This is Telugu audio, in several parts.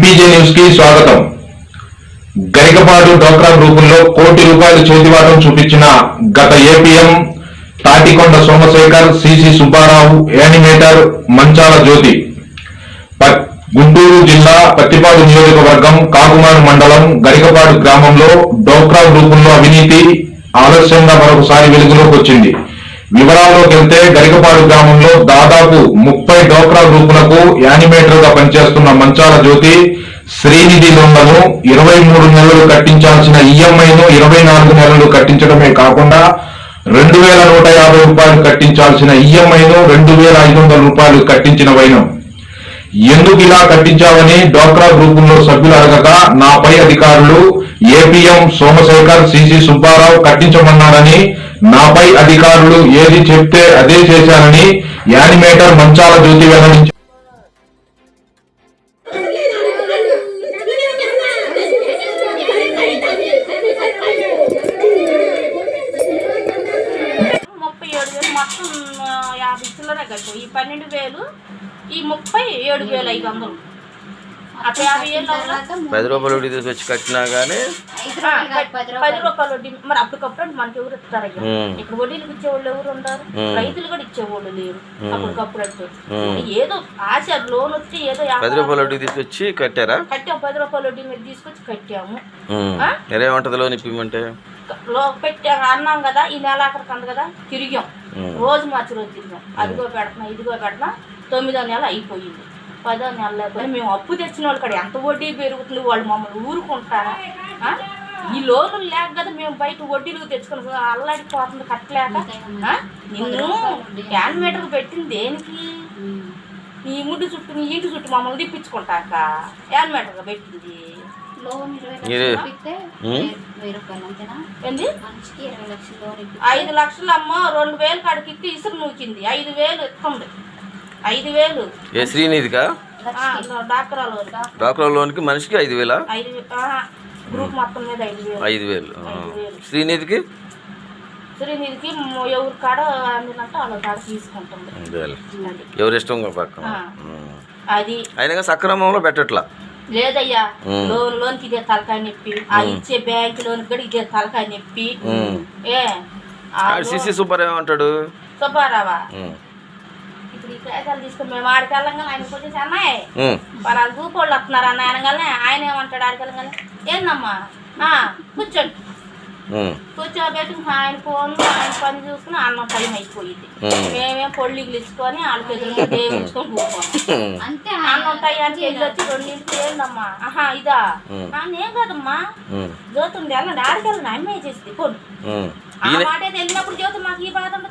ఎంపీజే న్యూస్కి స్వాగతం. గరికపాడు డోక్రా గ్రూపుల్లో కోటి రూపాయలు చేతివాటం చూపించిన గత APM Tatikonda Somasekhar CC Subbarao animator Manchala Jyothi. Guntur జిల్లా పత్తిపాడు నియోజకవర్గం కాకుమారు మండలం గరికపాడు గ్రామంలో డోక్రా గ్రూపుల్లో అవినీతి ఆలస్యంగా మరొకసారి వెలుగులోకి వచ్చింది. వివరాల్లోకి వెళ్తే గరికపాడు గ్రామంలో దాదాపు ముప్పై డోక్రా గ్రూపులకు యానిమేటర్గా పనిచేస్తున్న మంచాల జ్యోతి శ్రీనిధి లోన్లను ఇరవై మూడు నెలలు కట్టించాల్సిన ఈఎంఐను ఇరవై నాలుగు నెలలు కట్టించడమే కాకుండా రెండు వేల నూట యాభై రూపాయలు కట్టించాల్సిన ఈఎంఐను రెండు వేల ఐదు వందల రూపాయలు కట్టించిన వైనం. ఎందుకు ఇలా కట్టించావని డోక్రా గ్రూపుల్లో సభ్యులు అడగగా నాపై అధికారులు ఏపీఎం సోమశేఖర్ సిసి సుబ్బారావు కట్టించమన్నారని నాపై అధికారులు ఏది చెప్తే అదే చేశానని యానిమేటర్ మంచాల జ్యోతి వెల్లడించారు. మొత్తం యాభై చిల్లర కట్టు. ఈ పన్నెండు వేలు ఈ ముప్పై ఏడు వేలు ఐదు వందలు పది రూపాయలు వడ్డీ తీసుకొచ్చి కట్టినా కానీ పది రూపాయలు వడ్డీ మరి అప్పటికప్పుడు మనకి ఎవరు ఇస్తారు. ఇక్కడ వడ్డీలకు ఇచ్చేవాళ్ళు ఎవరు ఉంటారు ఉమ్. రైతులు కూడా ఇచ్చేవాళ్ళు లేరు. అప్పటికప్పుడు అంటే. ఏదో ఆశ లోన్ వచ్చి ఏదో పది రూపాయలు వడ్డీ తీసుకొచ్చి కట్టారా కట్టాము పది రూపాయలు వడ్డీ మీద తీసుకొచ్చి కట్టాము? మీరేమంటది లోన్ ఇప్పిమంటే లో పెట్టా అన్నాం కదా ఈ నెల ఆఖరికి అంది కదా తిరిగాం. రోజు మార్చి రోజు తిరిగాం అదిగో పెడుతున్నా ఇదిగో పెడుతున్నా తొమ్మిదో నెల అయిపోయింది. పదో నెల లేకపోతే మేము అప్పు తెచ్చిన వాళ్ళు కాడ ఎంత వడ్డీ పెరుగుతుంది వాళ్ళు మమ్మల్ని ఊరుకుంటారా? ఈ లోన్లు లేక కదా మేము బయట వడ్డీలు తెచ్చుకుని అల్లాడిపోతుంది కట్టలేక? నిన్ను హ్యాండ్ మీటర్ పెట్టింది దేనికి? నీ ముడ్డు చుట్టూ నీ ఇంటి చుట్టూ మమ్మల్ని తిప్పించుకుంటాక హ్యాండ్ మీటర్ పెట్టింది. ఐదు లక్షలు అమ్మ రెండు వేలు కాడికి ఇసురు నూకింది. ఐదు వేలు ఇస్తుంది. ఐదు వేలు. ఏ శ్రీనిధికా? డాక్టర్ లోన్కి. మనిషికి ఐదు వేలా? ఐదు వేలు. శ్రీనిధికి? శ్రీనిధికి ఎవరి కాడ అందినట్టు వాళ్ళ కాడ తీసుకుంటుంది. ఎవరి ఇష్టం పక్కన. అది. అయినా సక్రమంలో పెట్టట్లా. లేదయ్యా. లోన్ లోన్కి ఇదే తలకాయ నొప్పి. ఆ ఇచ్చే బ్యాంక్ లోన్ కూడా ఇదే తలకాయ నొప్పి. ఏ ఆ సిసి సూపర్ ఏమంటాడు? సుబ్బారావా? కాగితాలు తీసుకుని మేము ఆడికి వెళ్ళంగా ఆయనకు వచ్చేసి ఉమ్. పలాలు దూపోళ్ళు వస్తున్నారు అన్న అనగానే ఆయన ఏమంటాడు ఆడికి వెళ్ళగానే ఏందమ్మా ఆ, కూర్చోండి. కూర్చోబెట్టి ఆయన ఫోన్ ఆయన పని చూసుకుని అన్నం టైం అయిపోయింది. మేమేం పొళ్ళికి ఇచ్చుకొని వాళ్ళకి ఎదురుగా దేవుంచుకొని కూర్చోం ఉమ్. అంతే అన్నం టైంకి వెళ్ళి వచ్చి రెండింటికి ఏందమ్మా ఆహా ఇదా? నేను కదమ్మా. జ్యోతుంది ఆడికి వెళ్ళండి అమ్మాయి చేసింది.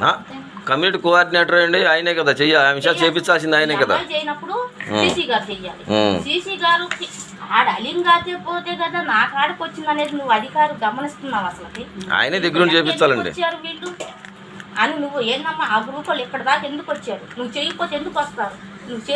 ఆ? కమ్యూనిటీ కోఆర్డినేటర్ అండి ఆయనే కదా చెయ్య ఆ విషయాలు చేపించాల్సింది ఆయనే కదా. చేయనప్పుడు సీసీ గారు చెయ్యాలి. సీసీ గారు ఆడ అలిం గాతే పోతే కదా నా కాడికి వచ్చింది అనేది నువ్వు అధికారి గమనిస్తున్నావు అసలు ఆయనే దగ్గర నుండి చేపించాలండి వచ్చారు వీళ్ళు? అని నువ్వు ఏందమ్మా ఆ గ్రూప్ వాళ్ళు ఇక్కడ దాకా ఎందుకు వచ్చారు? నువ్వు చేయకపోతే ఎందుకు వస్తారు? నువ్వు చే